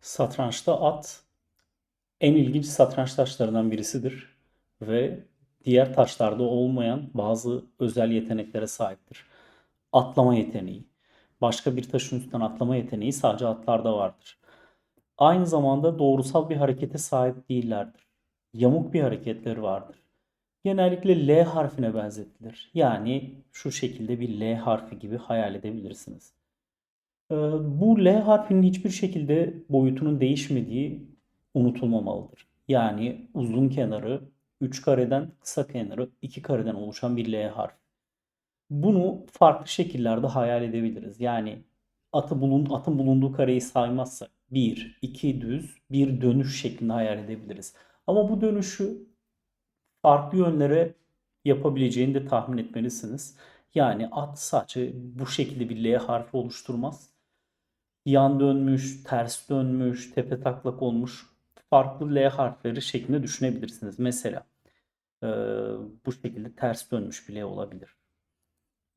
Satrançta at en ilginç satranç taşlarından birisidir ve diğer taşlarda olmayan bazı özel yeteneklere sahiptir. Atlama yeteneği. Başka bir taşın üstünden atlama yeteneği sadece atlarda vardır. Aynı zamanda doğrusal bir harekete sahip değillerdir. Yamuk bir hareketleri vardır. Genellikle L harfine benzetilir. Yani şu şekilde bir L harfi gibi hayal edebilirsiniz. Ee, Bu L harfinin hiçbir şekilde boyutunun değişmediği unutulmamalıdır. Yani uzun kenarı 3 kareden, kısa kenarı 2 kareden oluşan bir L harfi. Bunu farklı şekillerde hayal edebiliriz. Yani atı bulun, atın bulunduğu kareyi saymazsak 1, 2 düz, bir dönüş şeklinde hayal edebiliriz. Ama bu dönüşü farklı yönlere yapabileceğini de tahmin etmelisiniz. Yani at sadece bu şekilde bir L harfi oluşturmaz. Yan dönmüş, ters dönmüş, tepe taklak olmuş farklı L harfleri şeklinde düşünebilirsiniz. Mesela e, bu şekilde ters dönmüş bir L olabilir.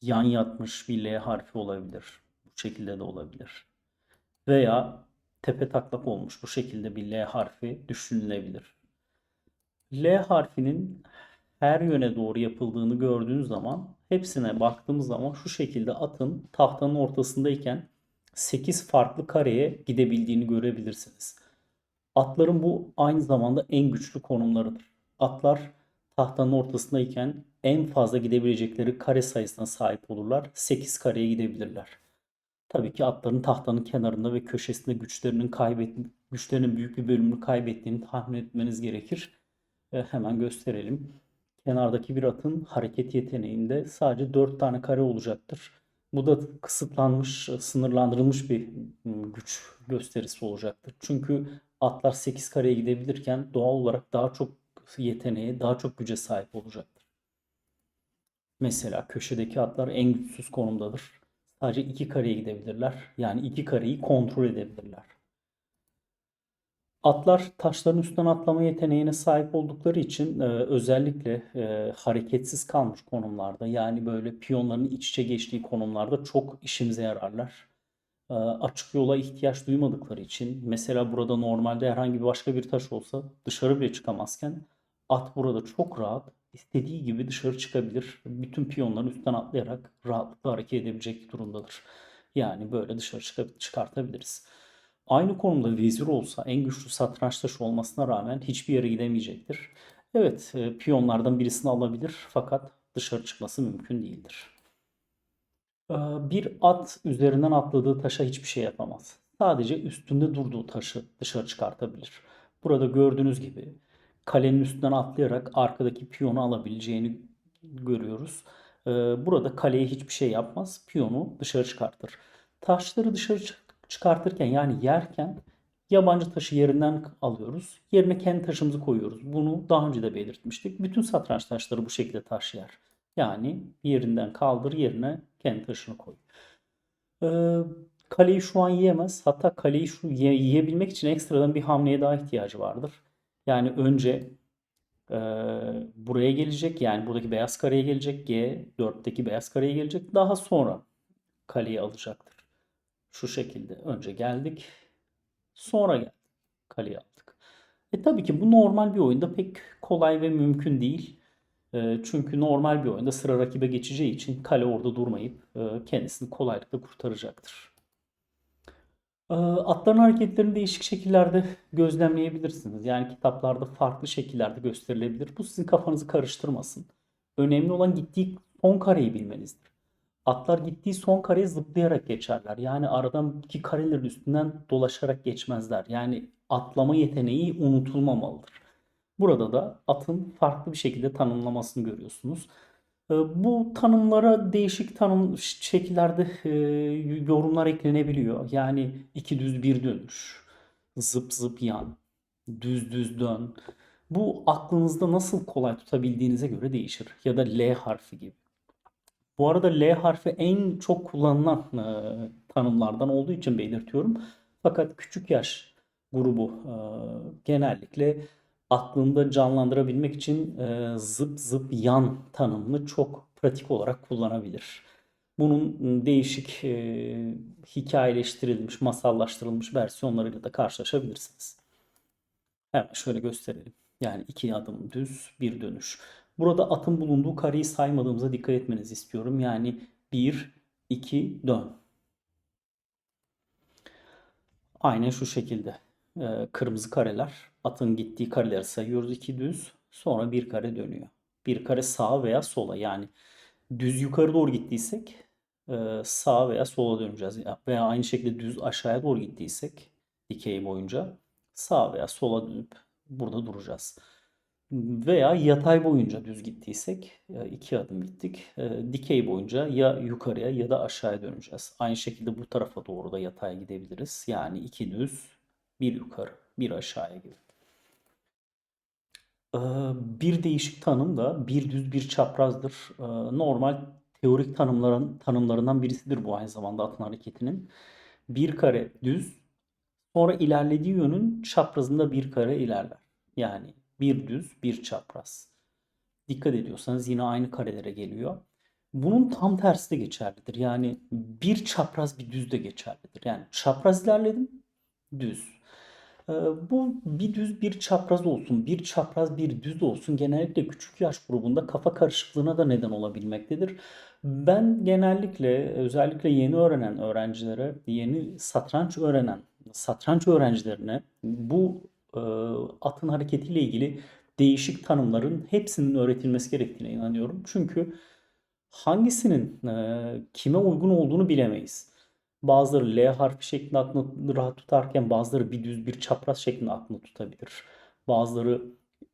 Yan yatmış bir L harfi olabilir. Bu şekilde de olabilir. Veya tepe taklak olmuş bu şekilde bir L harfi düşünülebilir. L harfinin her yöne doğru yapıldığını gördüğünüz zaman hepsine baktığımız zaman şu şekilde atın tahtanın ortasındayken 8 farklı kareye gidebildiğini görebilirsiniz. Atların bu aynı zamanda en güçlü konumlarıdır. Atlar tahtanın ortasındayken en fazla gidebilecekleri kare sayısına sahip olurlar. 8 kareye gidebilirler. Tabii ki atların tahtanın kenarında ve köşesinde güçlerinin kaybet güçlerinin büyük bir bölümünü kaybettiğini tahmin etmeniz gerekir. E, hemen gösterelim. Kenardaki bir atın hareket yeteneğinde sadece 4 tane kare olacaktır. Bu da kısıtlanmış, sınırlandırılmış bir güç gösterisi olacaktır. Çünkü atlar 8 kareye gidebilirken doğal olarak daha çok yeteneğe, daha çok güce sahip olacaktır. Mesela köşedeki atlar en güçsüz konumdadır. Sadece 2 kareye gidebilirler. Yani 2 kareyi kontrol edebilirler. Atlar taşların üstünden atlama yeteneğine sahip oldukları için e, özellikle e, hareketsiz kalmış konumlarda yani böyle piyonların iç içe geçtiği konumlarda çok işimize yararlar. E, açık yola ihtiyaç duymadıkları için mesela burada normalde herhangi bir başka bir taş olsa dışarı bile çıkamazken at burada çok rahat istediği gibi dışarı çıkabilir. Bütün piyonların üstten atlayarak rahatlıkla hareket edebilecek durumdadır. Yani böyle dışarı çıkar- çıkartabiliriz. Aynı konumda vezir olsa en güçlü satranç taşı olmasına rağmen hiçbir yere gidemeyecektir. Evet, e, piyonlardan birisini alabilir fakat dışarı çıkması mümkün değildir. Ee, Bir at üzerinden atladığı taşa hiçbir şey yapamaz. Sadece üstünde durduğu taşı dışarı çıkartabilir. Burada gördüğünüz gibi kalenin üstünden atlayarak arkadaki piyonu alabileceğini görüyoruz. Ee, Burada kaleye hiçbir şey yapmaz. Piyonu dışarı çıkartır. Taşları dışarı çıkartırken yani yerken yabancı taşı yerinden alıyoruz. Yerine kendi taşımızı koyuyoruz. Bunu daha önce de belirtmiştik. Bütün satranç taşları bu şekilde taş. Yani yerinden kaldır yerine kendi taşını koy. Ee, kaleyi şu an yiyemez. Hatta kaleyi şu ye- yiyebilmek için ekstradan bir hamleye daha ihtiyacı vardır. Yani önce e, buraya gelecek. Yani buradaki beyaz kareye gelecek. G4'teki beyaz kareye gelecek. Daha sonra kaleyi alacaktır. Şu şekilde önce geldik. Sonra geldik. Kaleyi aldık. E tabii ki bu normal bir oyunda pek kolay ve mümkün değil. E, çünkü normal bir oyunda sıra rakibe geçeceği için kale orada durmayıp e, kendisini kolaylıkla kurtaracaktır. E, Atların hareketlerini değişik şekillerde gözlemleyebilirsiniz. Yani kitaplarda farklı şekillerde gösterilebilir. Bu sizin kafanızı karıştırmasın. Önemli olan gittiği son kareyi bilmenizdir. Atlar gittiği son kareye zıplayarak geçerler. Yani aradan iki karelerin üstünden dolaşarak geçmezler. Yani atlama yeteneği unutulmamalıdır. Burada da atın farklı bir şekilde tanımlamasını görüyorsunuz. E, Bu tanımlara değişik tanım şekillerde e, yorumlar eklenebiliyor. Yani iki düz bir dönüş, zıp zıp yan, düz düz dön. Bu aklınızda nasıl kolay tutabildiğinize göre değişir. Ya da L harfi gibi. Bu arada L harfi en çok kullanılan e, tanımlardan olduğu için belirtiyorum. Fakat küçük yaş grubu e, genellikle aklında canlandırabilmek için e, zıp zıp yan tanımını çok pratik olarak kullanabilir. Bunun değişik e, hikayeleştirilmiş, masallaştırılmış versiyonlarıyla da karşılaşabilirsiniz. Hemen şöyle gösterelim. Yani iki adım düz, bir dönüş. Burada atın bulunduğu kareyi saymadığımıza dikkat etmenizi istiyorum. Yani 1, 2, dön. Aynen şu şekilde. Ee, kırmızı kareler. Atın gittiği kareleri sayıyoruz. 2 düz. Sonra bir kare dönüyor. Bir kare sağa veya sola. Yani düz yukarı doğru gittiysek e, sağa veya sola döneceğiz. Veya aynı şekilde düz aşağıya doğru gittiysek dikey boyunca sağa veya sola dönüp burada duracağız. Veya yatay boyunca düz gittiysek e, iki adım gittik. E, Dikey boyunca ya yukarıya ya da aşağıya döneceğiz. Aynı şekilde bu tarafa doğru da yatay gidebiliriz. Yani iki düz, bir yukarı, bir aşağıya gibi. E, Bir değişik tanım da bir düz bir çaprazdır. Normal teorik tanımların tanımlarından birisidir bu aynı zamanda atın hareketinin. Bir kare düz, sonra ilerlediği yönün çaprazında bir kare ilerler. Yani bir düz, bir çapraz. Dikkat ediyorsanız yine aynı karelere geliyor. Bunun tam tersi de geçerlidir. Yani bir çapraz bir düz de geçerlidir. Yani çapraz ilerledim, düz. Ee, bu bir düz bir çapraz olsun, bir çapraz bir düz olsun genellikle küçük yaş grubunda kafa karışıklığına da neden olabilmektedir. Ben genellikle özellikle yeni öğrenen öğrencilere, yeni satranç öğrenen satranç öğrencilerine bu atın hareketiyle ilgili değişik tanımların hepsinin öğretilmesi gerektiğine inanıyorum. Çünkü hangisinin e, kime uygun olduğunu bilemeyiz. Bazıları L harfi şeklinde aklını rahat tutarken bazıları bir düz bir çapraz şeklinde aklını tutabilir. Bazıları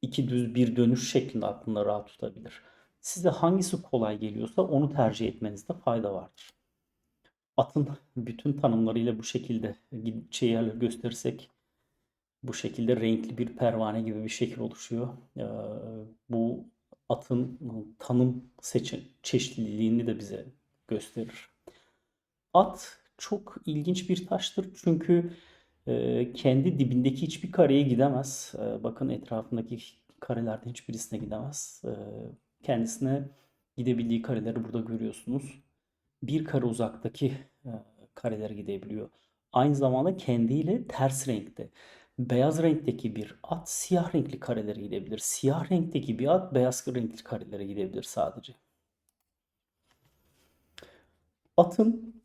iki düz bir dönüş şeklinde aklında rahat tutabilir. Size hangisi kolay geliyorsa onu tercih etmenizde fayda vardır. Atın bütün tanımlarıyla bu şekilde şeyler gösterirsek bu şekilde renkli bir pervane gibi bir şekil oluşuyor. Ee, bu atın tanım seçin çeşitliliğini de bize gösterir. At çok ilginç bir taştır çünkü e, kendi dibindeki hiçbir kareye gidemez. E, bakın etrafındaki karelerden hiçbirisine gidemez. E, kendisine gidebildiği kareleri burada görüyorsunuz. Bir kare uzaktaki e, karelere gidebiliyor. Aynı zamanda kendiyle ters renkte. Beyaz renkteki bir at siyah renkli karelere gidebilir. Siyah renkteki bir at beyaz renkli karelere gidebilir sadece. Atın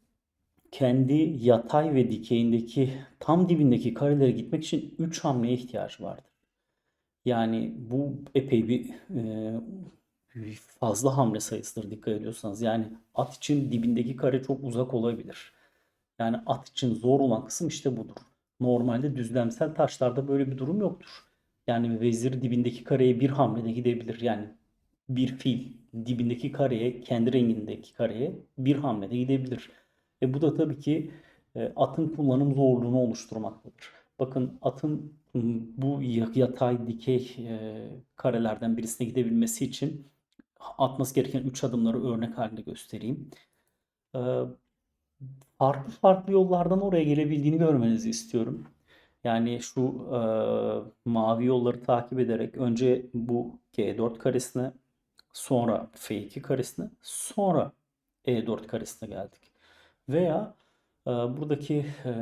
kendi yatay ve dikeyindeki tam dibindeki karelere gitmek için 3 hamleye ihtiyacı vardır. Yani bu epey bir e, fazla hamle sayısıdır dikkat ediyorsanız. Yani at için dibindeki kare çok uzak olabilir. Yani at için zor olan kısım işte budur. Normalde düzlemsel taşlarda böyle bir durum yoktur. Yani vezir dibindeki kareye bir hamlede gidebilir. Yani bir fil dibindeki kareye, kendi rengindeki kareye bir hamlede gidebilir. E bu da tabii ki e, atın kullanım zorluğunu oluşturmaktadır. Bakın atın bu yatay dikey e, karelerden birisine gidebilmesi için atması gereken 3 adımları örnek halinde göstereyim. Farklı farklı yollardan oraya gelebildiğini görmenizi istiyorum. Yani şu e, mavi yolları takip ederek önce bu G4 karesine, sonra F2 karesine, sonra E4 karesine geldik. Veya e, buradaki e,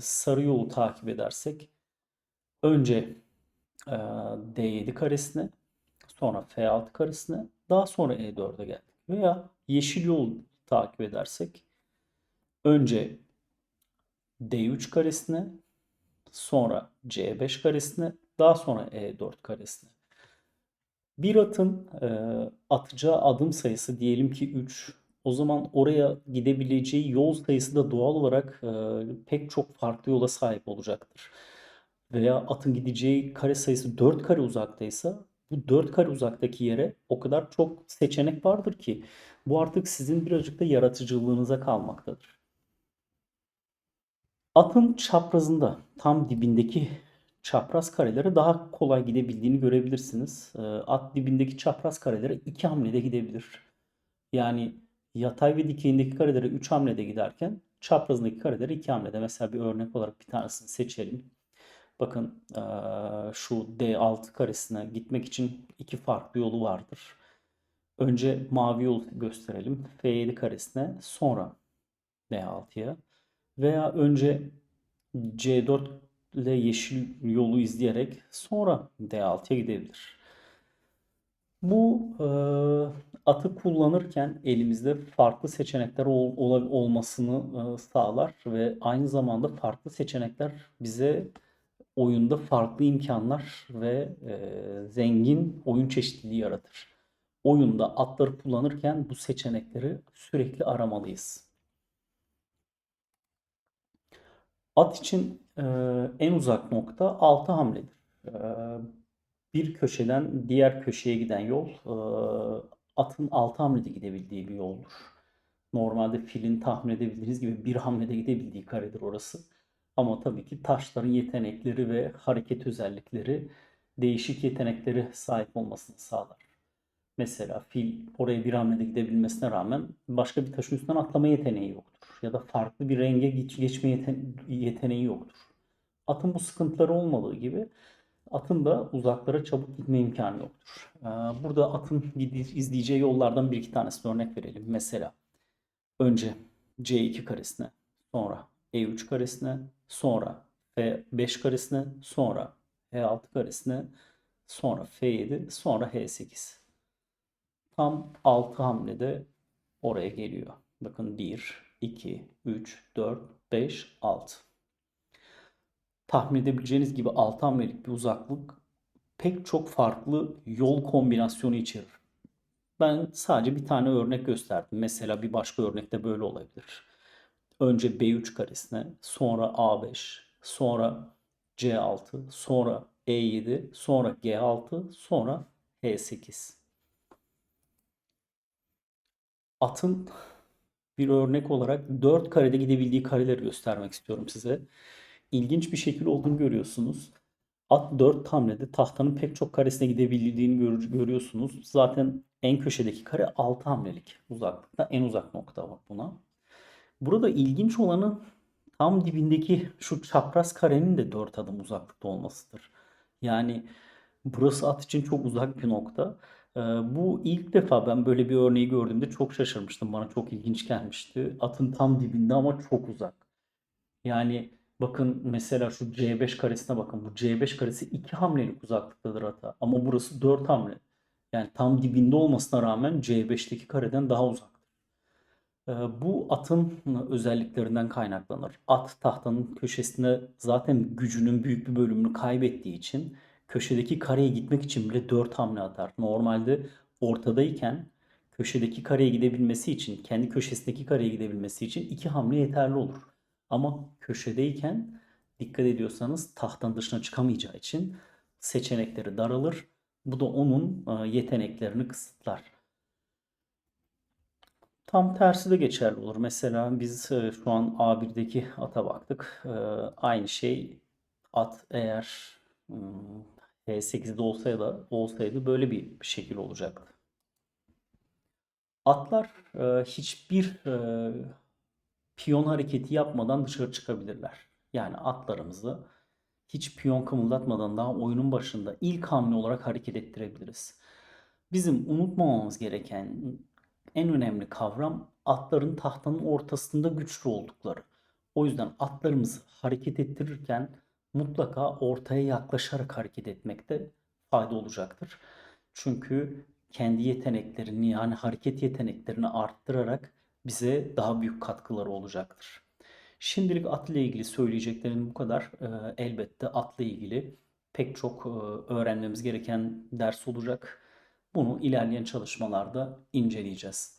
sarı yolu takip edersek önce e, D7 karesine, sonra F6 karesine, daha sonra E4'e geldik. Veya yeşil yolu takip edersek önce D3 karesine, sonra C5 karesine, daha sonra E4 karesine. Bir atın e, atacağı adım sayısı diyelim ki 3. O zaman oraya gidebileceği yol sayısı da doğal olarak e, pek çok farklı yola sahip olacaktır. Veya atın gideceği kare sayısı 4 kare uzaktaysa bu 4 kare uzaktaki yere o kadar çok seçenek vardır ki bu artık sizin birazcık da yaratıcılığınıza kalmaktadır. Atın çaprazında tam dibindeki çapraz karelere daha kolay gidebildiğini görebilirsiniz. E, at dibindeki çapraz karelere 2 hamlede gidebilir. Yani yatay ve dikeyindeki karelere 3 hamlede giderken çaprazındaki karelere 2 hamlede. Mesela bir örnek olarak bir tanesini seçelim. Bakın şu D6 karesine gitmek için iki farklı yolu vardır. Önce mavi yol gösterelim. F7 karesine sonra D6'ya veya önce C4 ile yeşil yolu izleyerek sonra D6'ya gidebilir. Bu e, atı kullanırken elimizde farklı seçenekler ol, ola- olmasını e, sağlar ve aynı zamanda farklı seçenekler bize oyunda farklı imkanlar ve e, zengin oyun çeşitliliği yaratır. Oyunda atları kullanırken bu seçenekleri sürekli aramalıyız. At için e, en uzak nokta 6 hamledir. E, bir köşeden diğer köşeye giden yol e, atın 6 hamlede gidebildiği bir yoldur. Normalde filin tahmin edebildiğiniz gibi bir hamlede gidebildiği karedir orası. Ama tabii ki taşların yetenekleri ve hareket özellikleri değişik yeteneklere sahip olmasını sağlar. Mesela fil oraya bir hamlede gidebilmesine rağmen başka bir taşın üstünden atlama yeteneği yoktur. Ya da farklı bir renge geç- geçme yete- yeteneği yoktur. Atın bu sıkıntıları olmadığı gibi atın da uzaklara çabuk gitme imkanı yoktur. Ee, Burada atın izleyeceği yollardan bir iki tanesine örnek verelim. Mesela önce C2 karesine, sonra E3 karesine, sonra F5 karesine, sonra H6 karesine, sonra F7, sonra H8. Tam 6 hamlede oraya geliyor. Bakın 1, 2, 3, 4, 5, 6. Tahmin edebileceğiniz gibi 6 hamlelik bir uzaklık pek çok farklı yol kombinasyonu içerir. Ben sadece bir tane örnek gösterdim. Mesela bir başka örnekte böyle olabilir. Önce B3 karesine, sonra A5, sonra C6, sonra E7, sonra G6, sonra H8. Atın bir örnek olarak 4 karede gidebildiği kareleri göstermek istiyorum size. İlginç bir şekil olduğunu görüyorsunuz. At 4 hamlede tahtanın pek çok karesine gidebildiğini gör- görüyorsunuz. Zaten en köşedeki kare 6 hamlelik uzaklıkta. En uzak nokta var buna. Burada ilginç olanı tam dibindeki şu çapraz karenin de 4 adım uzaklıkta olmasıdır. Yani burası at için çok uzak bir nokta. Ee, bu ilk defa ben böyle bir örneği gördüğümde çok şaşırmıştım. Bana çok ilginç gelmişti. Atın tam dibinde ama çok uzak. Yani bakın mesela şu C5 karesine bakın. Bu C5 karesi 2 hamlelik uzaklıktadır ata. Ama burası 4 hamle. Yani tam dibinde olmasına rağmen C5'teki kareden daha uzaktır. Ee, Bu atın özelliklerinden kaynaklanır. At tahtanın köşesinde zaten gücünün büyük bir bölümünü kaybettiği için köşedeki kareye gitmek için bile 4 hamle atar. Normalde ortadayken köşedeki kareye gidebilmesi için, kendi köşesindeki kareye gidebilmesi için 2 hamle yeterli olur. Ama köşedeyken dikkat ediyorsanız tahtanın dışına çıkamayacağı için seçenekleri daralır. Bu da onun e, yeteneklerini kısıtlar. Tam tersi de geçerli olur. Mesela biz e, şu an A1'deki ata baktık. E, aynı şey at eğer hmm, H8'de olsaydı, olsaydı böyle bir şekil olacaktı. Atlar e, hiçbir e, piyon hareketi yapmadan dışarı çıkabilirler. Yani atlarımızı hiç piyon kımıldatmadan daha oyunun başında ilk hamle olarak hareket ettirebiliriz. Bizim unutmamamız gereken en önemli kavram atların tahtanın ortasında güçlü oldukları. O yüzden atlarımızı hareket ettirirken mutlaka ortaya yaklaşarak hareket etmekte fayda olacaktır. Çünkü kendi yeteneklerini yani hareket yeteneklerini arttırarak bize daha büyük katkıları olacaktır. Şimdilik atla ilgili söyleyeceklerim bu kadar. Ee, elbette atla ilgili pek çok e, öğrenmemiz gereken ders olacak. Bunu ilerleyen çalışmalarda inceleyeceğiz.